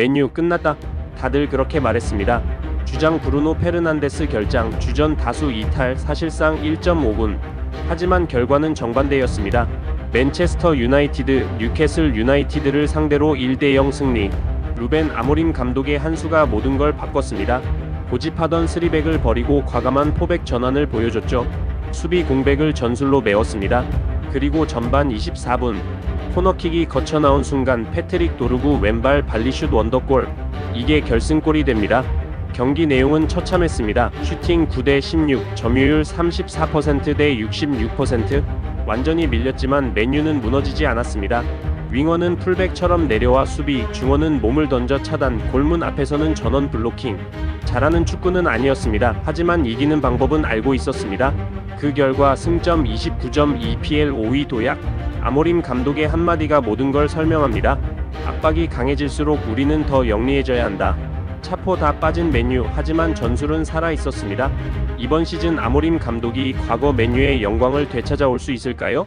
맨유 끝났다. 다들 그렇게 말했습니다. 주장 브루노 페르난데스 결장 주전 다수 이탈 사실상 1.5분. 하지만 결과는 정반대였습니다. 맨체스터 유나이티드, 뉴캐슬 유나이티드를 상대로 1대 0 승리. 루벤 아모림 감독의 한 수가 모든 걸 바꿨습니다. 고집하던 스리백을 버리고 과감한 포백 전환을 보여줬죠. 수비 공백을 전술로 메웠습니다. 그리고 전반 24분 코너킥이 거쳐 나온 순간 패트릭 도르구 왼발 발리슛 원더골 이게 결승골이 됩니다. 경기 내용은 처참했습니다. 슈팅 9대 16, 점유율 34%대 66%. 완전히 밀렸지만 맨유는 무너지지 않았습니다. 윙어는 풀백처럼 내려와 수비, 중원은 몸을 던져 차단, 골문 앞에서는 전원 블로킹. 잘하는 축구는 아니었습니다. 하지만 이기는 방법은 알고 있었습니다. 그 결과 승점 29점 EPL 5위 도약. 아모림 감독의 한마디가 모든 걸 설명합니다. 압박이 강해질수록 우리는 더 영리해져야 한다. 차포 다 빠진 맨유 하지만 전술은 살아 있었습니다. 이번 시즌 아모림 감독이 과거 맨유의 영광을 되찾아올 수 있을까요?